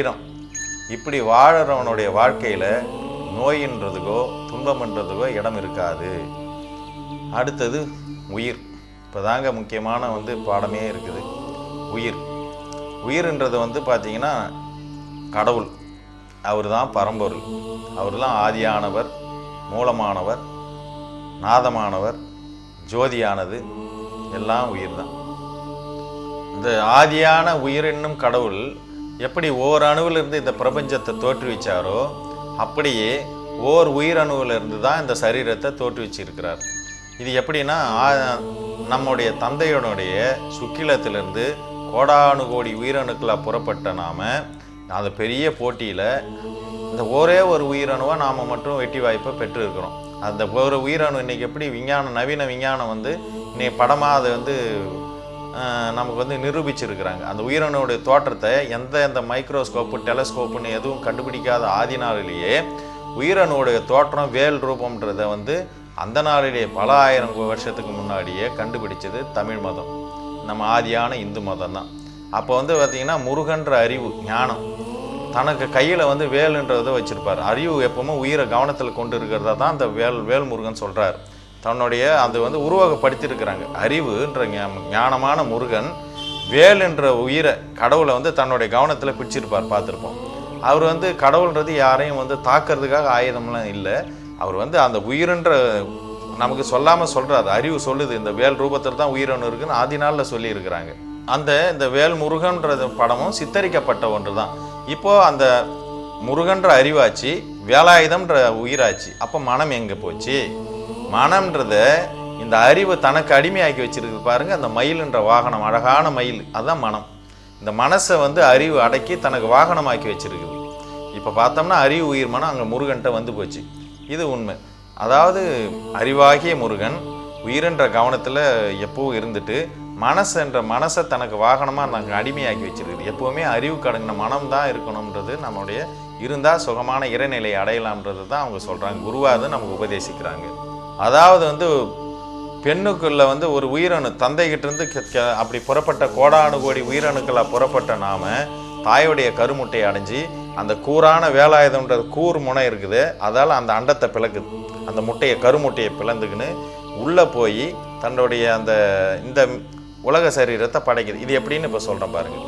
சரீரம் இப்படி வாழறவனுடைய வாழ்க்கையில் நோயின்றதுக்கோ துன்பம்ன்றதுக்கோ இடம் இருக்காது. அடுத்தது உயிர். இப்போ தாங்க முக்கியமான வந்து பாடமே இருக்குது. உயிர். உயிர்ன்றது வந்து பார்த்தீங்கன்னா கடவுள். அவர் தான் பரம்பொருள். அவர் தான் ஆதியானவர் மூலமானவர் நாதமானவர் ஜோதியானது. எல்லாம் உயிர் தான் இந்த ஆதியான உயிர் என்னும் கடவுள் எப்படி ஓர் அணுவிலிருந்து இந்த பிரபஞ்சத்தை தோற்றுவிச்சாரோ அப்படியே ஓர் உயிரணுவிலிருந்து தான் இந்த சரீரத்தை தோற்றுவிச்சிருக்கிறார். இது எப்படின்னா நம்முடைய தந்தையனுடைய சுக்கிலத்திலிருந்து கோடானு கோடி உயிரணுக்களாக புறப்பட்ட நாம் அந்த பெரிய போட்டியில் இந்த ஒரே ஒரு உயிரணுவை நாம் மட்டும் வெட்டி வாய்ப்பை பெற்றிருக்கிறோம். அந்த ஒரு உயிரணு இன்னைக்கு எப்படி விஞ்ஞானம் நவீன விஞ்ஞானம் வந்து இன்னைக்கு படமாக அதை வந்து நமக்கு வந்து நிரூபிச்சிருக்கிறாங்க. அந்த உயிரணுடைய தோற்றத்தை எந்த எந்த மைக்ரோஸ்கோப்பு டெலஸ்கோப்புன்னு எதுவும் கண்டுபிடிக்காத ஆதி நாளிலேயே உயிரணுடைய தோற்றம் வேல் ரூபம்ன்றதை வந்து அந்த நாளிலேயே பல ஆயிரம் வருஷத்துக்கு முன்னாடியே கண்டுபிடிச்சது தமிழ் மதம். நம்ம ஆதியான இந்து மதம் தான். அப்போ வந்து பார்த்திங்கன்னா முருகன்ற அறிவு ஞானம் தனக்கு கையில் வந்து வேலுன்றதை வச்சுருப்பார். அறிவு எப்பவுமே உயிரை கவனத்தில் கொண்டு இருக்கிறதா தான் அந்த வேல் வேல்முருகன் சொல்கிறார் தன்னுடைய அது வந்து உருவகப்படுத்தியிருக்கிறாங்க. அறிவுன்ற ஞானமான முருகன் வேல் என்ற உயிரை கடவுளை வந்து தன்னுடைய கவனத்தில் பிடிச்சிருப்பார் பார்த்துருப்போம். அவர் வந்து கடவுள்ன்றது யாரையும் வந்து தாக்கிறதுக்காக ஆயுதம்லாம் இல்லை. அவர் வந்து அந்த உயிர்ன்ற நமக்கு சொல்லாமல் சொல்கிறார் அறிவு சொல்லுது. இந்த வேல் ரூபத்தில் தான் உயிரணு இருக்குன்னு ஆதி நாளில் சொல்லியிருக்கிறாங்க. அந்த இந்த வேல் முருகன்ற படமும் சித்தரிக்கப்பட்ட ஒன்று தான் இப்போது அந்த முருகன்ற அறிவாச்சு வேலாயுதம்ன்ற உயிராச்சு அப்போ மனம் எங்கே போச்சு? மனம்ன்றத இந்த அறிவு தனக்கு அடிமையாக்கி வச்சிருக்கு பாருங்க அந்த மயில்ன்ற வாகனம் அழகான மயில் அதுதான் மனம். இந்த மனசை வந்து அறிவு அடக்கி தனக்கு வாகனமாக்கி வச்சிருக்குது. இப்போ பார்த்தோம்னா அறிவு உயிர் மனம் அங்கே முருகன்ட்ட வந்து போச்சு. இது உண்மை. அதாவது அறிவாகிய முருகன் உயிரென்ற கவனத்தில் எப்போவும் இருந்துட்டு மனசுன்ற மனசை தனக்கு வாகனமாக நாங்கள் அடிமையாக்கி வச்சிருக்குது. எப்போவுமே அறிவு கடங்கின மனம் தான் இருக்கணுன்றது நம்மளுடைய இருந்தால் சுகமான இறைநிலை அடையலாம்ன்றது தான் அவங்க சொல்கிறாங்க குருவாக நமக்கு உபதேசிக்கிறாங்க. அதாவது வந்து பெண்ணுக்குள்ள வந்து ஒரு உயிரணு தந்தைகிட்டிருந்து அப்படி புறப்பட்ட கோடானு கோடி உயிரணுக்களாக புறப்பட்ட நாம தாயுடைய கருமுட்டையை அடைஞ்சு அந்த கூரான வேலாயுதம்ன்ற கூர் முனை இருக்குது அதால் அந்த அண்டத்தை பிளக்குது. அந்த முட்டையை கருமுட்டையை பிளந்துக்கின்னு உள்ளே போய் தன்னுடைய அந்த இந்த உலக சரீரத்தை படைக்குது. இது எப்படின்னு இப்போ சொல்கிறேன் பாருங்க.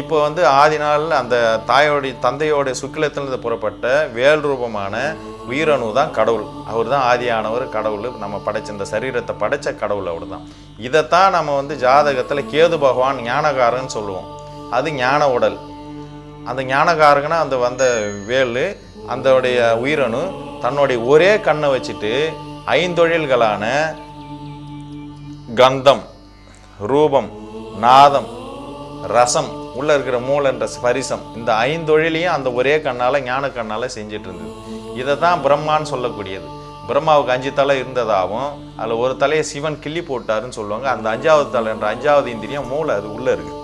இப்போ வந்து ஆதி நாளில் அந்த தாயோடைய தந்தையோடைய சுக்கிலத்திலிருந்து புறப்பட்ட வேல் ரூபமான உயிரணு தான் கடவுள். அவர் தான் ஆதியானவர் கடவுள். நம்ம படைச்ச இந்த சரீரத்தை படைச்ச கடவுள் அவர் தான் இதைத்தான் நம்ம வந்து ஜாதகத்தில் கேது பகவான் ஞானகாரன்னு சொல்லுவோம். அது ஞான உடல். அந்த ஞானகாரகனா அந்த வந்த வேலு அந்தோடைய உயிரணு தன்னுடைய ஒரே கண்ணை வச்சுட்டு ஐந்தொழில்களான கந்தம் ரூபம் நாதம் ரசம் உள்ளே இருக்கிற மூலன்ற ஸ்பரிசம் இந்த ஐந்தொழிலையும் அந்த ஒரே கண்ணால் ஞான கண்ணால் செஞ்சுட்டு இருந்தது இதை தான் பிரம்மான்னு சொல்லக்கூடியது. பிரம்மாவுக்கு அஞ்சு தலை இருந்ததாகவும் அதில் ஒரு தலையை சிவன் கிள்ளி போட்டாருன்னு சொல்லுவாங்க. அந்த அஞ்சாவது தலைன்ற அஞ்சாவது இந்திரியம் மூளை அது உள்ளே இருக்கு.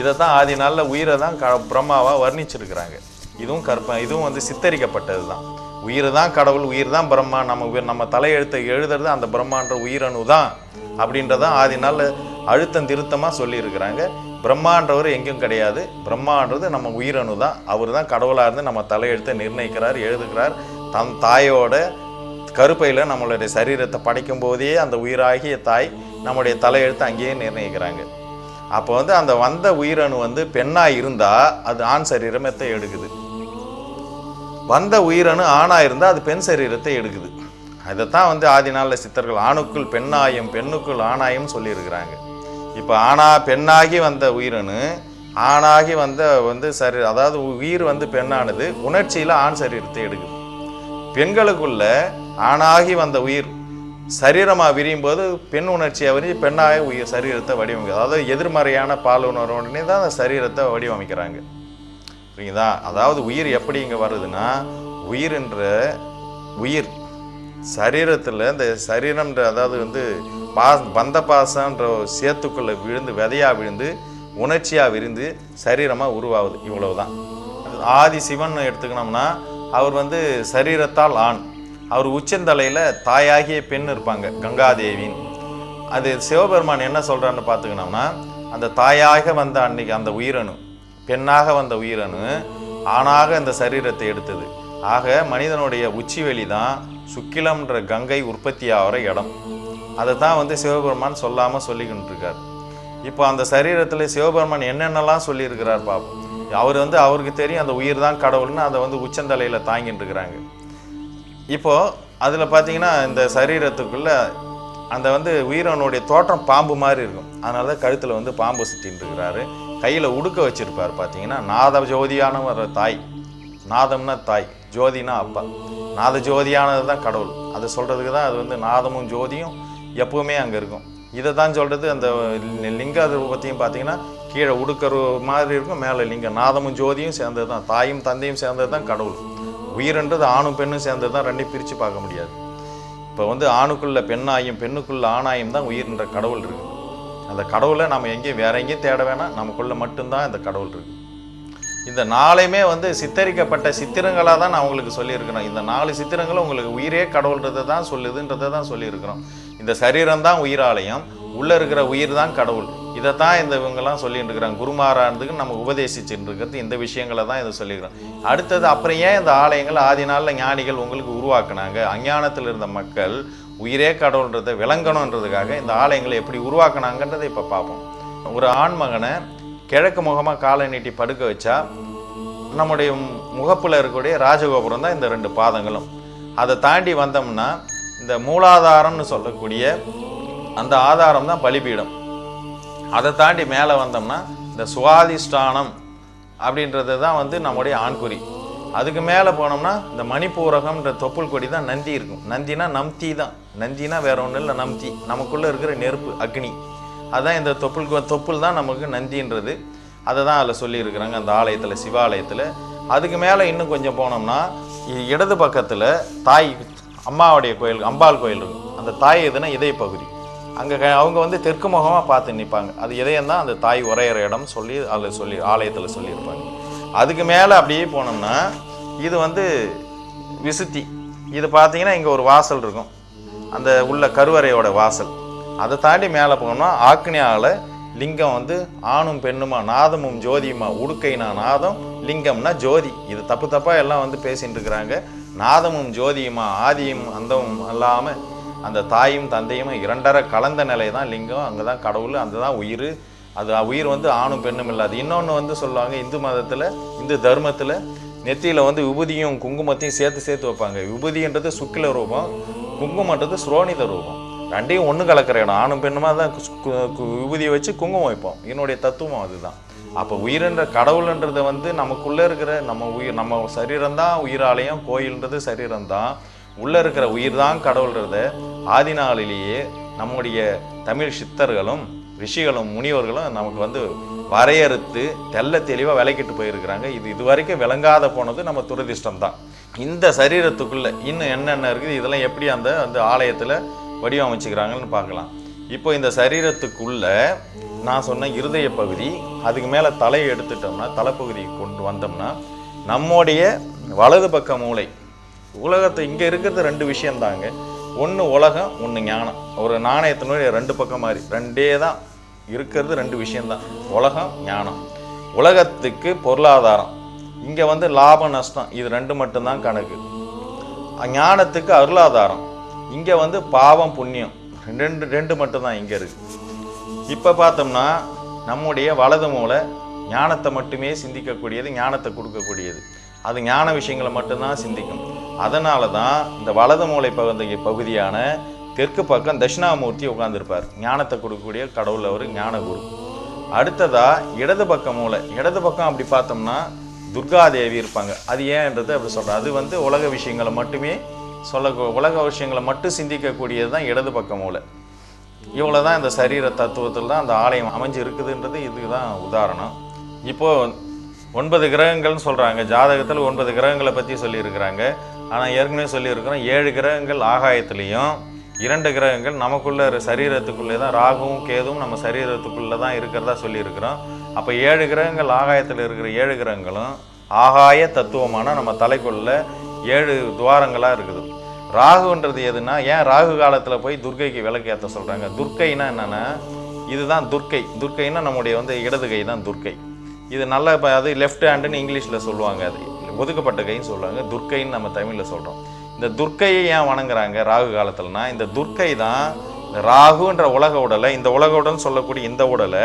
இதை தான் ஆதி நாளில் உயிரை தான் க பிரம்மாவாக வர்ணிச்சிருக்கிறாங்க. இதுவும் கற்ப இதுவும் வந்து சித்தரிக்கப்பட்டது தான் உயிர் தான் கடவுள் உயிர் தான் பிரம்மா. நம்ம உயிர் நம்ம தலையெழுத்தை எழுதுறது அந்த பிரம்மான்ற உயிரணு தான் அப்படின்றதான் ஆதி நாளில் அழுத்தம் திருத்தமாக சொல்லியிருக்கிறாங்க. பிரம்மான்றவர் எங்கேயும் கிடையாது. பிரம்மான்றது நம்ம உயிரணு தான் அவர் தான் கடவுளாக இருந்து நம்ம தலையெழுத்தை நிர்ணயிக்கிறார் எழுதுகிறார். தன் தாயோட கருப்பையில் நம்மளுடைய சரீரத்தை படைக்கும் போதே அந்த உயிராகிய தாய் நம்முடைய தலையெழுத்தை அங்கேயே நிர்ணயிக்கிறாங்க. அப்போ வந்து அந்த வந்த உயிரணு வந்து பெண்ணாக இருந்தால் அது ஆண் சரீரமத்தை எடுக்குது. வந்த உயிரணு ஆணாக இருந்தால் அது பெண் சரீரத்தை எடுக்குது. இதைத்தான் வந்து ஆதி நாளில் சித்தர்கள் ஆணுக்குள் பெண்ணாயும் பெண்ணுக்குள் ஆணாயும் சொல்லியிருக்கிறாங்க. இப்போ ஆணா பெண்ணாகி வந்த உயிரணு ஆணாகி வந்த வந்து சரி அதாவது உயிர் வந்து பெண்ணானது உணர்ச்சியில் ஆண் சரீரத்தை எடுக்குது. பெண்களுக்குள்ள ஆணாகி வந்த உயிர் சரீரமாக விரியும் போது பெண் உணர்ச்சியை விரிஞ்சு பெண்ணாக உயிர் சரீரத்தை வடிவமைக்கிறது அதாவது எதிர்மறையான பால் உணர்வுடனே தான் அந்த சரீரத்தை வடிவமைக்கிறாங்க. சரிங்களா அதாவது உயிர் எப்படி இங்கே வருதுன்னா உயிர்ன்ற உயிர் சரீரத்தில் இந்த சரீரம்ன்ற அதாவது வந்து பா பந்த பாசன்ற சேத்துக்குள்ளே விழுந்து விதையாக விழுந்து உணர்ச்சியாக விரிந்து சரீரமாக உருவாகுது. இவ்வளவுதான். ஆதி சிவன் எடுத்துக்கினோம்னா அவர் வந்து சரீரத்தால் ஆண். அவர் உச்சந்தலையில் தாயாகிய பெண் இருப்பாங்க கங்காதேவின்னு அது சிவபெருமான் என்ன சொல்கிறான்னு பார்த்துக்கினோம்னா அந்த தாயாக வந்த அன்னைக்கு அந்த உயிரணு பெண்ணாக வந்த உயிரணு ஆணாக அந்த சரீரத்தை எடுத்தது. ஆக மனிதனுடைய உச்சிவெளி தான் சுக்கிலம்ன்ற கங்கை உற்பத்தியாகிற இடம். அதை தான் வந்து சிவபெருமான் சொல்லாமல் சொல்லிக்கிட்டு இருக்கார் இப்போ அந்த சரீரத்தில் சிவபெருமான் என்னென்னலாம் சொல்லியிருக்கிறார் பாப்போம் அவர் வந்து அவருக்கு தெரியும் அந்த உயிர் தான் கடவுள்னு அதை வந்து உச்சந்தலையில் தாங்கிட்டு இருக்கிறாங்க இப்போது அதில் பார்த்தீங்கன்னா இந்த சரீரத்துக்குள்ள அந்த வந்து உயிரனுடைய தோற்றம் பாம்பு மாதிரி இருக்கும். அதனால தான் கழுத்தில் வந்து பாம்பு சுற்றின்னு இருக்கிறாரு கையில் உடுக்க வச்சுருப்பார் பார்த்தீங்கன்னா நாத ஜோதியானவர் தாய். நாதம்னா தாய் ஜோதினா அப்பா. நாத ஜோதியானது தான் கடவுள். அதை சொல்கிறதுக்கு தான் அது வந்து நாதமும் ஜோதியும் எப்பவுமே அங்கே இருக்கும். இதை தான் சொல்கிறது அந்த லி- லிங்க ரூபத்தையும் பார்த்தீங்கன்னா கீழே உடுக்கிற மாதிரி இருக்கும் மேலே லிங்கம். நாதமும் ஜோதியும் சேர்ந்தது தான் தாயும் தந்தையும் சேர்ந்தது தான் கடவுள். உயிர்ன்றது ஆணும் பெண்ணும் சேர்ந்தது தான் ரெண்டையும் பிரித்து பார்க்க முடியாது. இப்போ வந்து ஆணுக்குள்ள பெண்ணாயும் பெண்ணுக்குள்ள ஆணாயும் தான் உயிர்ன்ற கடவுள் இருக்குது அந்த கடவுளை நம்ம எங்கேயும் வேற எங்கேயும் தேட வேணாம். நமக்குள்ளே மட்டும்தான் இந்த கடவுள் இருக்குது இந்த நாளையுமே வந்து சித்தரிக்கப்பட்ட சித்திரங்களாக தான் நான் உங்களுக்கு சொல்லியிருக்கிறேன். இந்த நாலு சித்திரங்களும் உங்களுக்கு உயிரே கடவுள்ன்றதை தான் சொல்லுதுன்றதை தான் சொல்லியிருக்கிறோம். இந்த சரீரம் தான் உயிராலயம் உள்ளே இருக்கிற உயிர் தான் கடவுள். இதை தான் இந்த இவங்கெல்லாம் சொல்லிட்டு இருக்கிறாங்க. குருமாரானதுக்கு நம்ம உபதேசிச்சுட்டு இருக்கிறது இந்த விஷயங்களை தான் இதை சொல்லியிருக்கிறோம் அடுத்தது அப்புறம் ஏன் இந்த ஆலயங்கள் ஆதி நாளில் ஞானிகள் உங்களுக்கு உருவாக்குனாங்க? அஞ்ஞானத்தில் இருந்த மக்கள் உயிரே கடவுள்ன்றதை விளங்கணுன்றதுக்காக இந்த ஆலயங்களை எப்படி உருவாக்குனாங்கன்றதை இப்போ பார்ப்போம். ஒரு ஆண்மகனை கிழக்கு முகமாக காலை நீட்டி படுக்க வச்சா நம்முடைய முகப்பில் இருக்கக்கூடிய ராஜகோபுரம் தான் இந்த ரெண்டு பாதங்களும். அதை தாண்டி வந்தோம்னா இந்த மூலாதாரம்னு சொல்லக்கூடிய அந்த ஆதாரம் தான் பலிபீடம். அதை தாண்டி மேலே வந்தோம்னா இந்த சுவாதிஷ்டானம் அப்படின்றது தான் வந்து நம்முடைய ஆண்குறி. அதுக்கு மேலே போனோம்னா இந்த மணிப்பூரகம்ன்ற தொப்புள் கொடி தான் நந்தி இருக்கும். நந்தினா நம்தி தான். நந்தினா வேற ஒன்றும் இல்லை நம்தி. நமக்குள்ளே இருக்கிற நெருப்பு அக்னி. அதுதான் இந்த தொப்புள் தொப்புள் தான் நமக்கு நந்தின்றது. அதை தான் அதில் சொல்லியிருக்கிறாங்க அந்த ஆலயத்தில் சிவாலயத்தில். அதுக்கு மேலே இன்னும் கொஞ்சம் போனோம்னா இ- இடது பக்கத்தில் தாய் அம்மாவுடைய கோயில் அம்பாள் கோயில் இருக்கும். அந்த தாய் எதுனா இதய பகுதி. அங்கே அவங்க வந்து தெற்கு முகமாக பார்த்து நிற்பாங்க அது இதயம் தான் அந்த தாய் உரையிற இடம் சொல்லி அதில் சொல்லி ஆலயத்தில் சொல்லியிருப்பாங்க. அதுக்கு மேலே அப்படியே போனோம்னா இது வந்து விசுத்தி. இது பார்த்தீங்கன்னா இங்கே ஒரு வாசல் இருக்கும். அந்த உள்ள கருவறையோட வாசல். அதை தாண்டி மேலே போனோம்னா ஆக்னியாவில் லிங்கம் வந்து ஆணும் பெண்ணுமா நாதமும் ஜோதியுமா உடுக்கைனா நாதம் லிங்கம்னா ஜோதி. இது தப்பு தப்பாக எல்லாம் வந்து பேசிகிட்டு இருக்கிறாங்க. நாதமும் ஜோதியுமா ஆதியும் அந்தமும் அல்லாமல் அந்த தாயும் தந்தையும் இரண்டரை கலந்த நிலை தான் லிங்கம். அங்கே தான் கடவுள் அந்த தான் உயிர். அது உயிர் வந்து ஆணும் பெண்ணும் இல்லாது. இன்னொன்று வந்து சொல்லுவாங்க இந்து மதத்தில் இந்து தர்மத்தில் நெத்தியில் வந்து விபூதியும் குங்குமத்தையும் சேர்த்து சேர்த்து வைப்பாங்க. விபூதின்றது சுக்கில ரூபம் குங்குமன்றது ஸ்ரோனித ரூபம். ரெண்டையும் ஒன்று கலக்கிற இடம். ஆணும் பெண்ணுமா தான் விபூதியை வச்சு குங்குமம் வைப்போம். என்னுடைய தத்துவம் அதுதான். அப்போ உயிர்ன்ற கடவுள்ன்றதை வந்து நமக்குள்ளே இருக்கிற நம்ம உயிர் நம்ம சரீரம் தான் உயிராலயம் கோயில்ன்றது சரீரம் தான். உள்ளே இருக்கிற உயிர் தான் கடவுள்ன்றத. ஆதி நாளிலேயே நம்முடைய தமிழ் சித்தர்களும் ரிஷிகளும் முனிவர்களும் நமக்கு வந்து வரையறுத்து தெல்ல தெளிவாக விளக்கிட்டு போயிருக்கிறாங்க. இது இது வரைக்கும் விளங்காத போனது நம்ம துரதிர்ஷ்டம் தான் இந்த சரீரத்துக்குள்ளே இன்னும் என்னென்ன இருக்குது? இதெல்லாம் எப்படி அந்த அந்த ஆலயத்தில் வடிவமைச்சுக்கிறாங்கன்னு பார்க்கலாம். இப்போ இந்த சரீரத்துக்குள்ள நான் சொன்ன இருதய பகுதி அதுக்கு மேலே தலையை எடுத்துட்டோம்னா தலைப்பகுதி கொண்டு வந்தோம்னா நம்முடைய வலது பக்க மூளை உலகத்தை இங்கே இருக்கிறது ரெண்டு விஷயம்தாங்க. ஒன்று உலகம் ஒன்று ஞானம். ஒரு நாணயத்தினுடைய ரெண்டு பக்கம் மாதிரி ரெண்டே தான். இருக்கிறது ரெண்டு விஷயம்தான். உலகம் ஞானம். உலகத்துக்கு பொருளாதாரம். இங்கே வந்து லாப நஷ்டம் இது ரெண்டு மட்டும்தான் கணக்கு. ஞானத்துக்கு அருளாதாரம். இங்கே வந்து பாவம் புண்ணியம். ரெண்டு ரெண்டு மட்டும்தான் இங்கே இருக்குது இப்போ பார்த்தோம்னா நம்முடைய வலது மூளை ஞானத்தை மட்டுமே சிந்திக்கக்கூடியது ஞானத்தை கொடுக்கக்கூடியது. அது ஞான விஷயங்களை மட்டும்தான் சிந்திக்கும். அதனால தான் இந்த வலது மூளை பகுதி பகுதியான தெற்கு பக்கம் தட்சிணாமூர்த்தி உட்காந்துருப்பார் ஞானத்தை கொடுக்கக்கூடிய கடவுள் அவர் ஞானகுரு அடுத்ததாக இடது பக்கம் மூளை. இடது பக்கம் அப்படி பார்த்தோம்னா துர்காதேவி இருப்பாங்க. அது ஏன்ன்றது அப்படி சொல்கிறேன் அது வந்து உலக விஷயங்களை மட்டுமே சொல்ல உலக விஷயங்களை மட்டும் சிந்திக்கக்கூடியது தான் இடது பக்கம் மூளை. இவ்வளோ தான் இந்த சரீர தத்துவத்தில் தான் அந்த ஆலயம் அமைஞ்சு இருக்குதுன்றது இதுக்கு தான் உதாரணம். இப்போது ஒன்பது கிரகங்கள்னு சொல்கிறாங்க ஜாதகத்தில் ஒன்பது கிரகங்களை பற்றி சொல்லியிருக்கிறாங்க. ஆனால் ஏற்கனவே சொல்லியிருக்கிறோம் ஏழு கிரகங்கள் ஆகாயத்துலேயும் இரண்டு கிரகங்கள் நமக்குள்ளே சரீரத்துக்குள்ளே தான் ராகுவும் கேதுவும் நம்ம சரீரத்துக்குள்ளே தான் இருக்கிறதா சொல்லியிருக்கிறோம். அப்போ ஏழு கிரகங்கள் ஆகாயத்தில் இருக்கிற ஏழு கிரகங்களும் ஆகாய தத்துவமான நம்ம தலைக்குள்ளே ஏழு துவாரங்களாக இருக்குது. ராகுன்றது எதுனா ஏன் ராகு காலத்தில் போய் துர்க்கைக்கு விளக்கு ஏற்ற சொல்கிறாங்க துர்க்கைனா என்னென்னா இதுதான் துர்க்கை. துர்க்கைன்னா நம்முடைய வந்து இடது கை தான் துர்க்கை. இது நல்ல இப்போ அது லெஃப்ட் ஹேண்டுன்னு இங்கிலீஷில் சொல்லுவாங்க அது. ஒதுக்கப்பட்ட கைன்னு சொல்லுவாங்க துர்க்கைன்னு நம்ம தமிழில் சொல்கிறோம் இந்த துர்க்கையை ஏன் வணங்குறாங்க ராகு காலத்தில்னா இந்த துர்க்கை தான் ராகுன்ற உலக உடலை இந்த உலக உடல்னு சொல்லக்கூடிய இந்த உடலை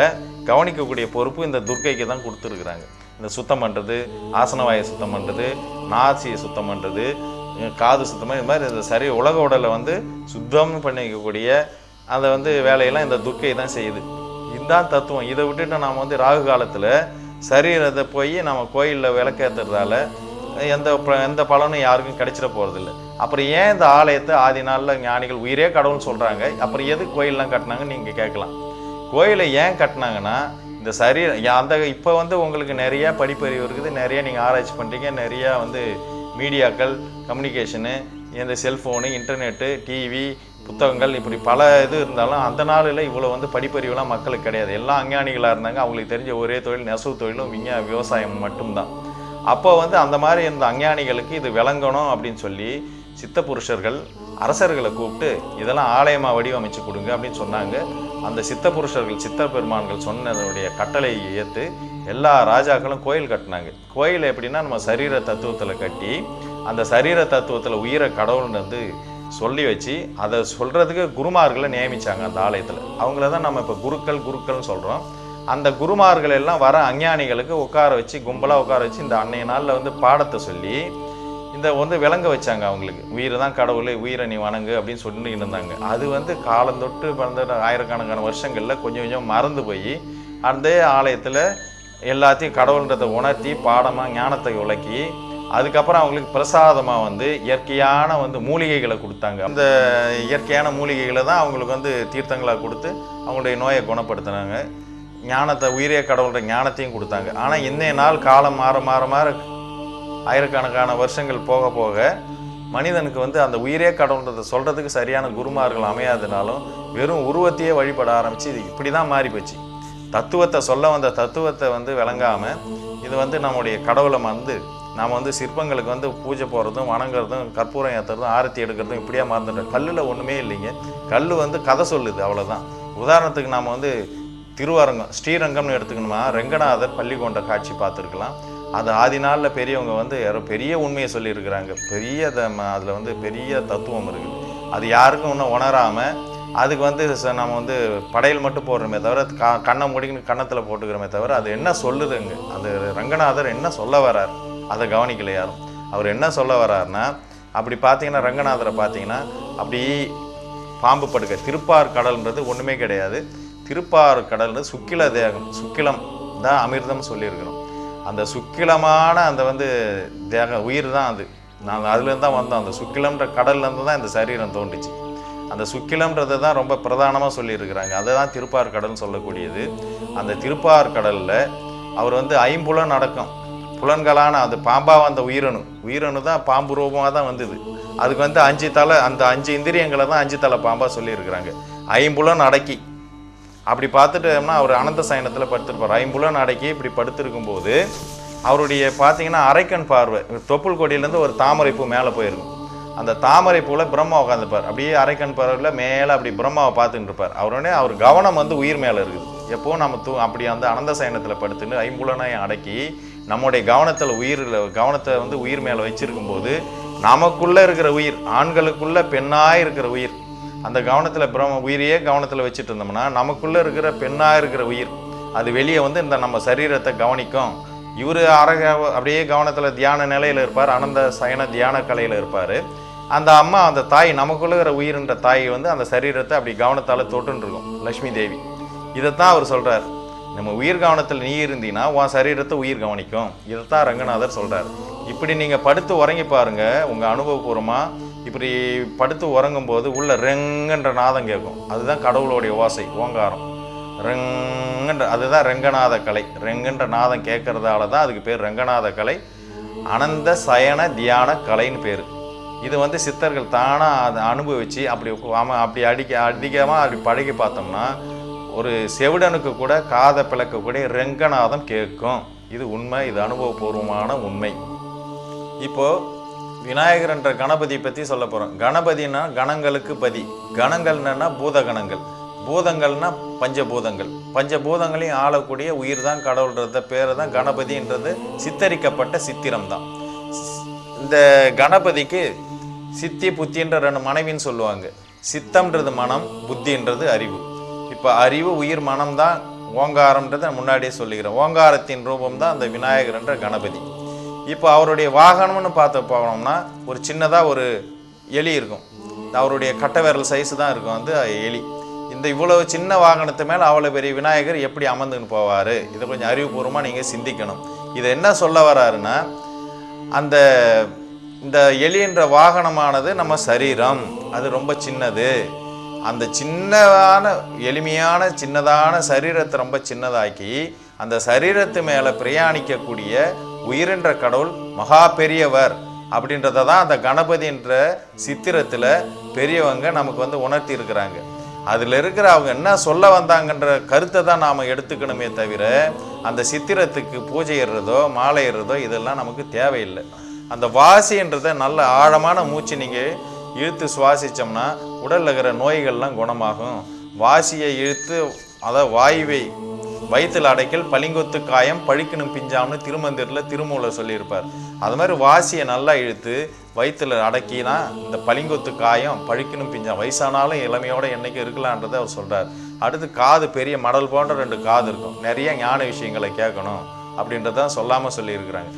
கவனிக்கக்கூடிய பொறுப்பு இந்த துர்க்கைக்கு தான் கொடுத்துருக்குறாங்க. இந்த சுத்தம் பண்ணுறது ஆசனவாயை சுத்தம் பண்ணுறது நாசியை சுத்தம் பண்ணுறது காது சுத்தமாக இது மாதிரி இந்த சரி உலக உடலை வந்து சுத்தம் பண்ணிக்கக்கூடிய அதை வந்து வேலையெல்லாம் இந்த துக்கை தான் செய்யுது. இதுதான் தத்துவம். இதை விட்டுட்டு நாம் வந்து ராகு காலத்தில் சரீரத்தை போய் நம்ம கோயிலில் விளக்கேற்றுறதால எந்த ப- எந்த பலனும் யாருக்கும் கிடைச்சிட போகிறதில்ல அப்புறம் ஏன் இந்த ஆலயத்தை ஆதி நாளில் ஞானிகள் உயிரே கடவுள்னு சொல்கிறாங்க அப்புறம் எது கோயிலெலாம் கட்டினாங்கன்னு நீங்கள் கேட்கலாம். கோயிலை ஏன் கட்டினாங்கன்னா இந்த சரீர அந்த இப்போ வந்து உங்களுக்கு நிறைய படிப்பறிவு இருக்குது நிறைய நீங்கள் ஆராய்ச்சி பண்ணுறீங்க நிறையா வந்து மீடியாக்கள் கம்யூனிகேஷனு இந்த செல்ஃபோனு இன்டர்நெட்டு டிவி புத்தகங்கள் இப்படி பல இது இருந்தாலும் அந்த நாளில் இவ்வளோ வந்து படிப்பறிவுலாம் மக்களுக்கு கிடையாது. எல்லாம் அஞ்ஞானிகளாக இருந்தாங்க அவங்களுக்கு தெரிஞ்ச ஒரே தொழில் நெசவு தொழிலும் விஞ்ஞா விவசாயம் மட்டும்தான். அப்போ வந்து அந்த மாதிரி இருந்த அஞ்ஞானிகளுக்கு இது விளங்கணும் அப்படின்னு சொல்லி சித்த புருஷர்கள் அரசர்களை கூப்பிட்டு இதெல்லாம் ஆலயமாக வடிவமைச்சு கொடுங்க அப்படின்னு சொன்னாங்க. அந்த சித்த புருஷர்கள் சித்த பெருமான்கள் சொன்னதனுடைய கட்டளையை ஏற்று எல்லா ராஜாக்களும் கோயில் கட்டினாங்க. கோயில் எப்படின்னா நம்ம சரீர தத்துவத்தில் கட்டி அந்த சரீர தத்துவத்தில் உயிரை கடவுள்னு வந்து சொல்லி வச்சு அதை சொல்கிறதுக்கு குருமார்களை நியமித்தாங்க அந்த ஆலயத்தில். அவங்கள தான் நம்ம இப்போ குருக்கள் குருக்கள்னு சொல்கிறோம் அந்த குருமார்கள் எல்லாம் வர அஞ்ஞானிகளுக்கு உட்கார வச்சு கும்பலாக உட்கார வச்சு இந்த அன்னைய நாளில் வந்து பாடத்தை சொல்லி இந்த வந்து விளங்க வச்சாங்க அவங்களுக்கு. உயிர் தான் கடவுள் உயிரை நீ வணங்கு அப்படின்னு சொல்லிட்டு இருந்தாங்க. அது வந்து காலந்தொட்டு பிறந்த ஆயிரக்கணக்கான வருஷங்களில் கொஞ்சம் கொஞ்சம் மறந்து போய் அந்த ஆலயத்தில் எல்லாத்தையும் கடவுள்ன்றதை உணர்த்தி பாடமாக ஞானத்தை உலக்கி அதுக்கப்புறம் அவங்களுக்கு பிரசாதமாக வந்து இயற்கையான வந்து மூலிகைகளை கொடுத்தாங்க. அந்த இயற்கையான மூலிகைகளை தான் அவங்களுக்கு வந்து தீர்த்தங்களாக கொடுத்து அவங்களுடைய நோயை குணப்படுத்தினாங்க. ஞானத்தை உயிரே கடவுளுடைய ஞானத்தையும் கொடுத்தாங்க. ஆனால் இன்னைய நாள் காலம் மாற மாற மாற ஆயிரக்கணக்கான வருஷங்கள் போக போக மனிதனுக்கு வந்து அந்த உயிரே கடவுள்ன்றதை சொல்கிறதுக்கு சரியான குருமார்கள் அமையாதனாலும் வெறும் உருவத்தையே வழிபட ஆரம்பித்து இது இப்படி தான் மாறி போச்சு. தத்துவத்தை சொல்ல வந்த தத்துவத்தை வந்து விளங்காமல் இது வந்து நம்முடைய கடவுளை வந்து நாம் வந்து சிற்பங்களுக்கு வந்து பூஜை போகிறதும் வணங்குறதும் கற்பூரம் ஏற்றுறதும் ஆரத்தி எடுக்கிறதும் இப்படியே மறந்துட்டோம் கல்லில் ஒன்றுமே இல்லைங்க. கல் வந்து கதை சொல்லுது அவ்வளோதான் உதாரணத்துக்கு நாம் வந்து திருவரங்கம் ஸ்ரீரங்கம்னு எடுத்துக்கணுமா? ரெங்கநாதர் பள்ளி கொண்ட காட்சி பார்த்துருக்கலாம். அது ஆதி நாளில் பெரியவங்க வந்து யாரோ பெரிய உண்மையை சொல்லியிருக்கிறாங்க. பெரிய அதில் வந்து பெரிய தத்துவம் இருக்குது அது யாருக்கும் இன்னும் உணராமல் அதுக்கு வந்து ச- நம்ம வந்து படையல் மட்டும் போடுறோமே தவிர க கண்ணை முடிக்கணும் கன்னத்தில் போட்டுக்கிறோமே தவிர அது என்ன சொல்லுதுங்க? அது ரங்கநாதர் என்ன சொல்ல வரார்? அதை கவனிக்கல யாரும். அவர் என்ன சொல்ல வராருன்னா அப்படி பார்த்தீங்கன்னா ரங்கநாதரை பார்த்தீங்கன்னா அப்படி பாம்பு படுக்க. திருப்பார் கடல்ன்றது ஒன்றுமே கிடையாது. திருப்பார் கடல்ன்றது சுக்கில தேகம் சுக்கிலம் தான் அமிர்தம் சொல்லியிருக்கிறோம். அந்த சுக்கிலமான அந்த வந்து தேக உயிர் தான் அது. நாங்கள் அதுலேருந்து தான் வந்தோம். அந்த சுக்கிலம்ன்ற கடல்லேருந்து தான் இந்த சரீரம் தோன்றுச்சு. அந்த சுக்கிலம்ன்றதை தான் ரொம்ப பிரதானமாக சொல்லியிருக்கிறாங்க. அதை தான் திருப்பார் கடல்னு சொல்லக்கூடியது. அந்த திருப்பார் கடலில் அவர் வந்து ஐம்புலன் அடக்கம். புலன்களான அந்த பாம்பா வந்த உயிரணு. உயிரணு தான் பாம்பு ரூபமாக தான் வந்தது. அதுக்கு வந்து அஞ்சு தலை அந்த அஞ்சு இந்திரியங்களை தான் அஞ்சு தலை பாம்பாக சொல்லியிருக்கிறாங்க. ஐம்புலன் அடக்கி. அப்படி பார்த்துட்டோம்னா அவர் அனந்த சயனத்தில் படுத்திருப்பார் ஐம்புலன் அடக்கி இப்படி படுத்திருக்கும்போது அவருடைய பார்த்தீங்கன்னா அரைக்கண் பார்வை தொப்புள் கொடியிலேருந்து ஒரு தாமரை பூ மேலே போயிருக்கும். அந்த தாமரை பூவில் பிரம்மா உட்காந்துப்பார் அப்படியே அரைக்கண் பார்வையில் மேலே அப்படி பிரம்மாவை பார்த்துட்டு இருப்பார். அவருடனே அவர் கவனம் வந்து உயிர் மேலே இருக்குது. எப்போவும் நம்ம தூ அப்படி அந்த அனந்த சயனத்தில் படுத்துன்னு ஐம்புலனையும் அடக்கி நம்முடைய கவனத்தில் உயிரில் கவனத்தை வந்து உயிர் மேலே வச்சிருக்கும் போது நமக்குள்ளே இருக்கிற உயிர் ஆண்களுக்குள்ளே பெண்ணாக இருக்கிற உயிர் அந்த கவனத்தில் பிரம்ம உயிரையே கவனத்தில் வச்சுட்டு இருந்தோம்னா நமக்குள்ளே இருக்கிற பெண்ணாக இருக்கிற உயிர் அது வெளியே வந்து இந்த நம்ம சரீரத்தை கவனிக்கும். இவர் அரக அப்படியே கவனத்தில் தியான நிலையில் இருப்பார் அனந்த சயன தியான கலையில் இருப்பார். அந்த அம்மா அந்த தாய் நமக்குள்ள இருக்கிற உயிர்ன்ற தாய் வந்து அந்த சரீரத்தை அப்படி கவனத்தால் தொட்டுன்னு இருக்கும் லக்ஷ்மி தேவி. இதைத்தான் அவர் சொல்கிறார் நம்ம உயிர் கவனத்தில் நீ இருந்தீங்கன்னா உன் சரீரத்தை உயிர் கவனிக்கும். இதைத்தான் ரங்கநாதர் சொல்கிறார் இப்படி நீங்கள் படுத்து உறங்கி பாருங்கள் உங்கள் அனுபவபூர்வமாக இப்படி படுத்து உறங்கும் போது உள்ள ரெங்கன்ற நாதம் கேட்கும். அதுதான் கடவுளுடைய ஓசை ஓங்காரம். ரெங்கன்ற அதுதான் ரெங்கநாத கலை. ரெங்கன்ற நாதம் கேட்கறதால தான் அதுக்கு பேர் ரெங்கநாத கலை. அனந்த சயன தியான கலைன்னு பேர். இது வந்து சித்தர்கள் தானாக அதை அனுபவித்து அப்படி ஆமாம் அப்படி அடிக்க அதிகமாக அப்படி பழகி பார்த்தோம்னா ஒரு செவிடனுக்கு கூட காதை பிளக்கக்கூடிய ரெங்கநாதம் கேட்கும். இது உண்மை இது அனுபவபூர்வமான உண்மை. இப்போது விநாயகர்ன்ற கணபதி பற்றி சொல்ல போகிறோம் கணபதினா கணங்களுக்கு பதி. கணங்கள்னா பூத கணங்கள் பூதங்கள்னா பஞ்சபூதங்கள். பஞ்சபூதங்களையும் ஆளக்கூடிய உயிர் தான் கடவுள்ன்றத பேர் தான் கணபதின்றது. சித்தரிக்கப்பட்ட சித்திரம் தான் இந்த கணபதிக்கு சித்தி புத்தின்ற ரெண்டு மனைவின்னு சொல்லுவாங்க. சித்தம்ன்றது மனம் புத்தின்றது அறிவு. இப்போ அறிவு உயிர் மனம் தான் ஓங்காரம்ன்றதை முன்னாடியே சொல்லிக்கிறேன். ஓங்காரத்தின் ரூபம் தான் அந்த விநாயகர்ன்ற கணபதி. இப்போ அவருடைய வாகனம்னு பார்த்து போனோம்னா ஒரு சின்னதாக ஒரு எலி இருக்கும். அவருடைய கட்டை விரல் சைஸ் தான் இருக்கும். வந்து எலி. இந்த இவ்வளவு சின்ன வாகனத்து மேலே அவ்வளோ பெரிய விநாயகர் எப்படி அமர்ந்துன்னு போவார்? இதை கொஞ்சம் அறிவுபூர்வமாக நீங்கள் சிந்திக்கணும். இதை என்ன சொல்ல வராருன்னா அந்த இந்த எலின்ற வாகனமானது நம்ம சரீரம். அது ரொம்ப சின்னது. அந்த சின்னதான எளிமையான சின்னதான சரீரத்தை ரொம்ப சின்னதாக்கி அந்த சரீரத்து மேலே பிரயாணிக்கக்கூடிய உயிரென்ற கடவுள் மகா பெரியவர் அப்படின்றத தான் அந்த கணபதின்ற சித்திரத்தில் பெரியவங்க நமக்கு வந்து உணர்த்தி இருக்கிறாங்க. அதில் இருக்கிற அவங்க என்ன சொல்ல வந்தாங்கன்ற கருத்தை தான் நாம் எடுத்துக்கணுமே தவிர அந்த சித்திரத்துக்கு பூஜை இடுறதோ மாலை இடுறதோ இதெல்லாம் நமக்கு தேவையில்லை. அந்த வாசின்றதை நல்ல ஆழமான மூச்சு நீங்கள் இழுத்து சுவாசித்தோம்னா உடலில் இருக்கிற நோய்கள்லாம் குணமாகும். வாசியை இழுத்து அதாவது வாயுவை வயிற்றில் அடைக்கல் பளிங்கொத்து காயம் பழிக்கணும் பிஞ்சாம்னு திருமந்திரில் திருமூலர் சொல்லியிருப்பார். அது மாதிரி வாசியை நல்லா இழுத்து வயிற்றில் அடக்கினா இந்த பளிங்கொத்து காயம் பழிக்கணும் பிஞ்சாம் வயசானாலும் இளமையோட என்றைக்கும் இருக்கலான்றதை அவர் சொல்கிறார் அடுத்து காது பெரிய மடல் போன்ற ரெண்டு காது இருக்கும். நிறைய ஞான விஷயங்களை கேட்கணும் அப்படின்றதான் சொல்லாமல் சொல்லியிருக்கிறாங்க.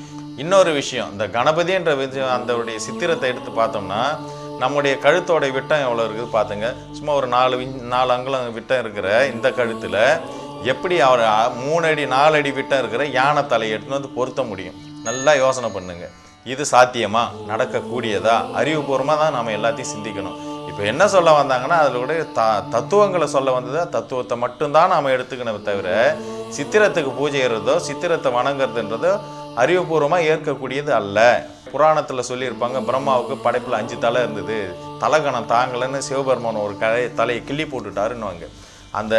இன்னொரு விஷயம் இந்த கணபதின்ற விஷயம் அந்தவுடைய சித்திரத்தை எடுத்து பார்த்தோம்னா நம்முடைய கழுத்தோடைய விட்டம் எவ்வளோ இருக்குது பார்த்துங்க சும்மா ஒரு நாலு விஞ் நாலு அங்குலம் விட்டம் இருக்கிற இந்த கழுத்தில் எப்படி அவர் மூணு அடி நாலு அடி விட்டம் இருக்கிற யானை தலையை எடுத்துன்னு வந்து பொருத்த முடியும். நல்லா யோசனை பண்ணுங்க. இது சாத்தியமா? நடக்கக்கூடியதா? அறிவுபூர்வமாக தான் நம்ம எல்லாத்தையும் சிந்திக்கணும். இப்போ என்ன சொல்ல வந்தாங்கன்னா கூட த தத்துவங்களை சொல்ல வந்ததா? தத்துவத்தை மட்டும்தான் நாம் எடுத்துக்கணும் தவிர சித்திரத்துக்கு பூஜை சித்திரத்தை வணங்குறதுன்றதோ அறிவுபூர்வமாக ஏற்கக்கூடியது அல்ல. புராணத்தில் சொல்லியிருப்பாங்க பிரம்மாவுக்கு படைப்பில் அஞ்சு தலை இருந்தது. தலகணம் தாங்கலைன்னு சிவபெருமான் ஒரு கலை தலையை கிள்ளி போட்டுட்டாருன்னுவாங்க. அந்த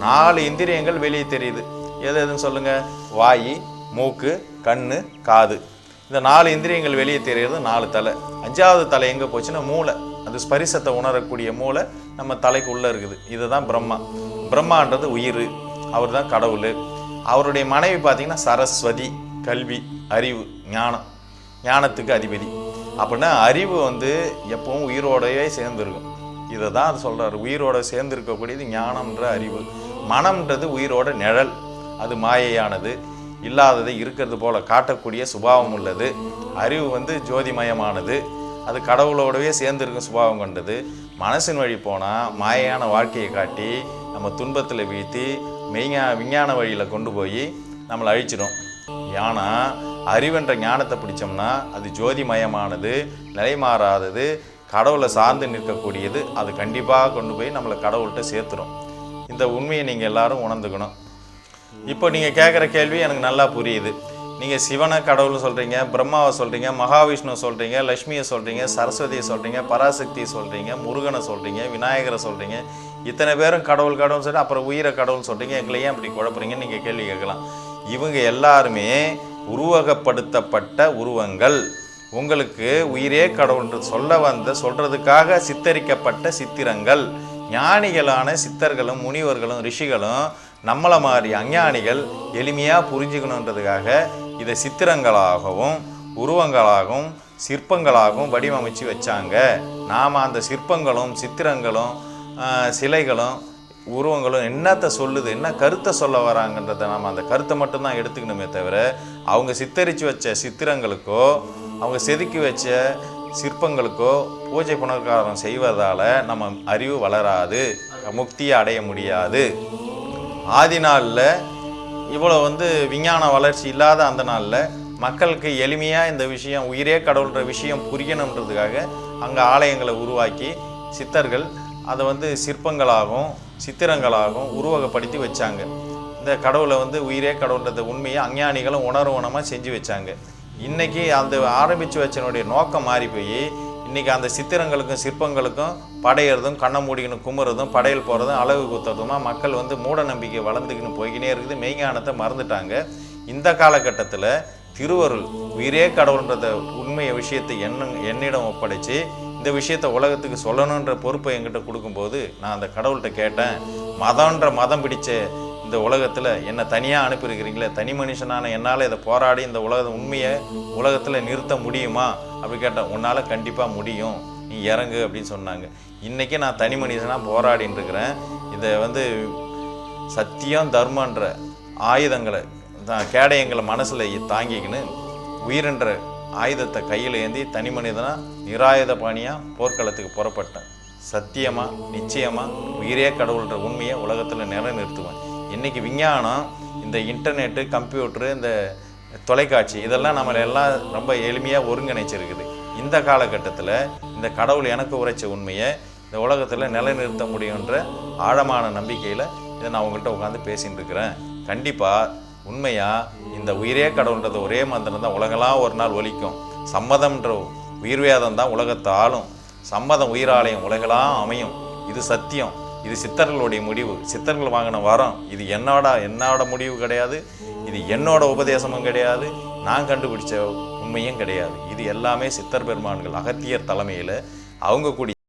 நாலு இந்திரியங்கள் வெளியே தெரியுது. எது எதுன்னு சொல்லுங்கள் வாய் மூக்கு கண்ணு காது. இந்த நாலு இந்திரியங்கள் வெளியே தெரியறது நாலு தலை. அஞ்சாவது தலை எங்கே போச்சுன்னா மூளை. அது ஸ்பரிசத்தை உணரக்கூடிய மூளை நம்ம தலைக்கு உள்ளே இருக்குது. இதுதான் பிரம்மா. பிரம்மான்றது உயிர். அவர் தான் கடவுள். அவருடைய மனைவி பார்த்தீங்கன்னா சரஸ்வதி கல்வி அறிவு ஞானம். ஞானத்துக்கு அதிபதி. அப்படின்னா அறிவு வந்து எப்பவும் உயிரோடையே சேர்ந்துருக்கும். இதை தான் அது சொல்கிறார் உயிரோட சேர்ந்து இருக்கக்கூடியது ஞானம்ன்ற அறிவு. மனம்ன்றது உயிரோட நிழல். அது மாயையானது. இல்லாததை இருக்கிறது போல காட்டக்கூடிய சுபாவம் உள்ளது. அறிவு வந்து ஜோதிமயமானது. அது கடவுளோடவே சேர்ந்திருக்கும் சுபாவம் கொண்டது. மனசின் வழி போனால் மாயையான வாழ்க்கையை காட்டி நம்ம துன்பத்தில் வீழ்த்தி மெய்ஞா விஞ்ஞான வழியில் கொண்டு போய் நம்மளை அழிச்சிடும். ஏன்னா அறிவுன்ற ஞானத்தை பிடிச்சோம்னா அது ஜோதிமயமானது நிலைமாறாதது கடவுளை சார்ந்து நிற்கக்கூடியது அது கண்டிப்பாக கொண்டு போய் நம்மளை கடவுள்கிட்ட சேர்த்துரும். இந்த உண்மையை நீங்கள் எல்லாரும் உணர்ந்துக்கணும். இப்போ நீங்கள் கேட்குற கேள்வி எனக்கு நல்லா புரியுது. நீங்கள் சிவனை கடவுள் சொல்கிறீங்க பிரம்மாவை சொல்கிறீங்க மகாவிஷ்ணு சொல்கிறீங்க லக்ஷ்மியை சொல்கிறீங்க சரஸ்வதியை சொல்கிறீங்க பராசக்தியை சொல்கிறீங்க முருகனை சொல்கிறீங்க விநாயகரை சொல்கிறீங்க இத்தனை பேரும் கடவுள் கடவுள் சொல்லி அப்புறம் உயிரை கடவுள் சொல்கிறீங்க எங்களை ஏன் இப்படி குழப்புறீங்கன்னு நீங்கள் கேள்வி கேட்கலாம். இவங்க எல்லாருமே உருவகப்படுத்தப்பட்ட உருவங்கள். உங்களுக்கு உயிரே கடவுள்ன்று சொல்ல வந்த சொல்றதுக்காக சித்தரிக்கப்பட்ட சித்திரங்கள். ஞானிகளான சித்தர்களும் முனிவர்களும் ரிஷிகளும் நம்மளை மாதிரி அஞ்ஞானிகள் எளிமையாக புரிஞ்சுக்கணுன்றதுக்காக இதை சித்திரங்களாகவும் உருவங்களாகவும் சிற்பங்களாகவும் வடிவமைச்சு வச்சாங்க. நாம் அந்த சிற்பங்களும் சித்திரங்களும் சிலைகளும் உருவங்களும் என்னத்தை சொல்லுது என்ன கருத்தை சொல்ல வராங்கன்றதை நம்ம அந்த கருத்தை மட்டும்தான் எடுத்துக்கணுமே தவிர அவங்க சித்தரித்து வச்ச சித்திரங்களுக்கோ அவங்க செதுக்கி வச்ச சிற்பங்களுக்கோ பூஜை புனர்காரம் செய்வதால் நம்ம அறிவு வளராது முக்தியை அடைய முடியாது. ஆதி நாளில் இவ்வளோ வந்து விஞ்ஞான வளர்ச்சி இல்லாத அந்த நாளில் மக்களுக்கு எளிமையாக இந்த விஷயம் உயிரே கடவுள்ன்ற விஷயம் புரியணுன்றதுக்காக அங்கே ஆலயங்களை உருவாக்கி சித்தர்கள் அதை வந்து சிற்பங்களாகவும் சித்திரங்களாகவும் உருவகப்படுத்தி வச்சாங்க. இந்த கடவுளை வந்து உயிரே கடவுள்ன்றத உண்மையை அஞ்ஞானிகளும் உணர்வனமாக செஞ்சு வச்சாங்க. இன்னைக்கு அந்த ஆரம்பித்து வச்சனுடைய நோக்கம் மாறி போய் இன்னைக்கு அந்த சித்திரங்களுக்கும் சிற்பங்களுக்கும் படையிறதும் கண்ணை மூடிக்கணும் குமுறதும் படையல் போகிறதும் அழகு குத்துறதுமா மக்கள் வந்து மூட நம்பிக்கை வளர்ந்துக்கின்னு போய்க்கினே இருக்குது. மெய்ஞானத்தை மறந்துட்டாங்க. இந்த காலகட்டத்தில் திருவருள் உயிரே கடவுள்ன்றத உண்மைய விஷயத்தை என்ன என்னிடம் ஒப்படைச்சு இந்த விஷயத்தை உலகத்துக்கு சொல்லணுன்ற பொறுப்பை என்கிட்ட கொடுக்கும்போது நான் அந்த கடவுள்கிட்ட கேட்டேன். மதம்ன்ற மதம் பிடிச்ச இந்த உலகத்தில் என்னை தனியாக அனுப்பியிருக்கிறீங்களே தனி மனுஷனான என்னால் இதை போராடி இந்த உலக உண்மையை உலகத்தில் நிறுத்த முடியுமா? அப்படி கேட்டேன் உன்னால் கண்டிப்பாக முடியும். நீ இறங்கு அப்படின்னு சொன்னாங்க. இன்றைக்கி நான் தனி மனுஷனாக போராடின்னு இருக்கிறேன். இதை வந்து சத்தியம் தர்மன்ற ஆயுதங்களை தான் கேடயங்களை மனசில் தாங்கிக்கின்னு உயிரென்ற ஆயுதத்தை கையில் ஏந்தி தனி மனிதனாக நிராயுத பாணியாக போர்க்களத்துக்கு புறப்பட்டேன். சத்தியமாக நிச்சயமாக உயிரே கடவுள்ன்ற உண்மையை உலகத்தில் நிலைநிறுத்துவேன். இன்றைக்கி விஞ்ஞானம் இந்த இன்டர்நெட்டு கம்ப்யூட்டரு இந்த தொலைக்காட்சி இதெல்லாம் நம்மளை எல்லாம் ரொம்ப எளிமையாக ஒருங்கிணைச்சிருக்குது. இந்த காலகட்டத்தில் இந்த கடவுள் எனக்கு உரைச்ச உண்மையை இந்த உலகத்தில் நிலைநிறுத்த முடியுன்ற ஆழமான நம்பிக்கையில் இதை நான் உங்கள்கிட்ட உட்காந்து பேசிகிட்டு இருக்கிறேன். கண்டிப்பாக உண்மையாக இந்த உயிரே கடவுள்ன்றது ஒரே மந்திரம் தான். உலகெல்லாம் ஒரு நாள் ஒலிக்கும். சம்மதம்ன்ற உயிர்வேதம் தான் உலகத்தை ஆளும் சம்மதம் உயிராலயம் உலகெல்லாம் அமையும். இது சத்தியம். இது சித்தர்களுடைய முடிவு. சித்தர்கள் வாங்கின வரம். இது என்னோட என்னோட முடிவு கிடையாது. இது என்னோட உபதேசமும் கிடையாது. நான் கண்டுபிடிச்ச உண்மையும் கிடையாது. இது எல்லாமே சித்தர் பெருமான்கள் அகத்தியர் தலைமையில் அவங்க கூடி